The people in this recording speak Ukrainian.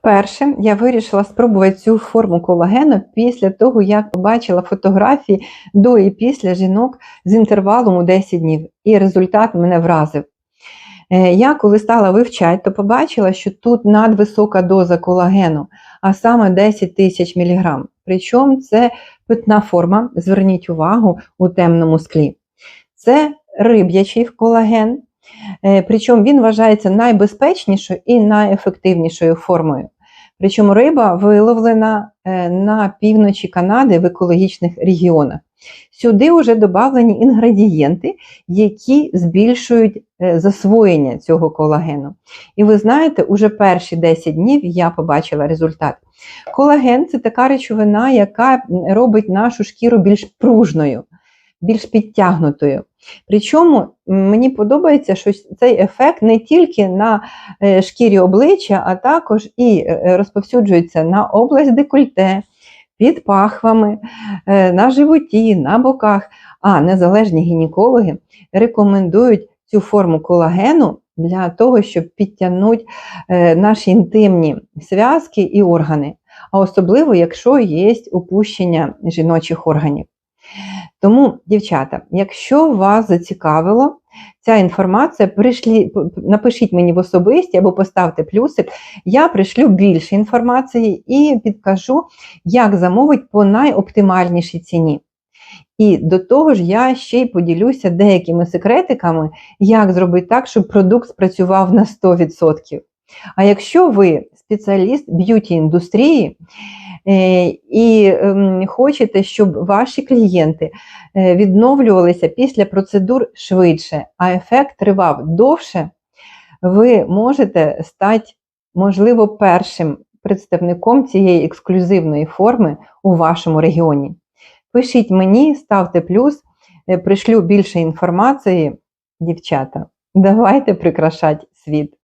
Вперше я вирішила спробувати цю форму колагену після того, як побачила фотографії до і після жінок з інтервалом у 10 днів, і результат мене вразив. Е, Я, коли стала вивчати, то побачила, що тут надвисока доза колагену, а саме 10 тисяч міліграм. Причому це питна форма, зверніть увагу у темному склі. Це риб'ячий колаген, причому він вважається найбезпечнішою і найефективнішою формою. Причому риба виловлена е, на півночі Канади в екологічних регіонах. Сюди вже додавлені інгредієнти, які збільшують е, засвоєння цього колагену. І ви знаєте, уже перші 10 днів я побачила результат. Колаген це така речовина, яка робить нашу шкіру більш пружною, більш підтягнутою. Причому мені подобається, що цей ефект не тільки на е, шкірі обличчя, а також і е, розповсюджується на область декольте, під пахвами, е, на животі, на боках. А незалежні гінекологи рекомендують цю форму колагену для того, щоб підтягнути наші інтимні зв'язки і органи, а особливо, якщо є опущення жіночих органів. Тому, дівчата, якщо вас зацікавило ця інформація, прийшлі, напишіть мені в особисті або поставте плюсик, я пришлю більше інформації і підкажу, як замовити по найоптимальнішій ціні. І до того ж, я ще й поділюся деякими секретиками, як зробити так, щоб продукт спрацював на 100%. А якщо ви спеціаліст б'юті індустрії, і ем, хочете, щоб ваші клієнти е, відновлювалися після процедур швидше, а ефект тривав довше, ви можете стати, можливо, першим представником цієї ексклюзивної форми у вашому регіоні. Пишіть мені, ставте плюс, е, пришлю більше інформації, дівчата. Давайте прикрашати світ.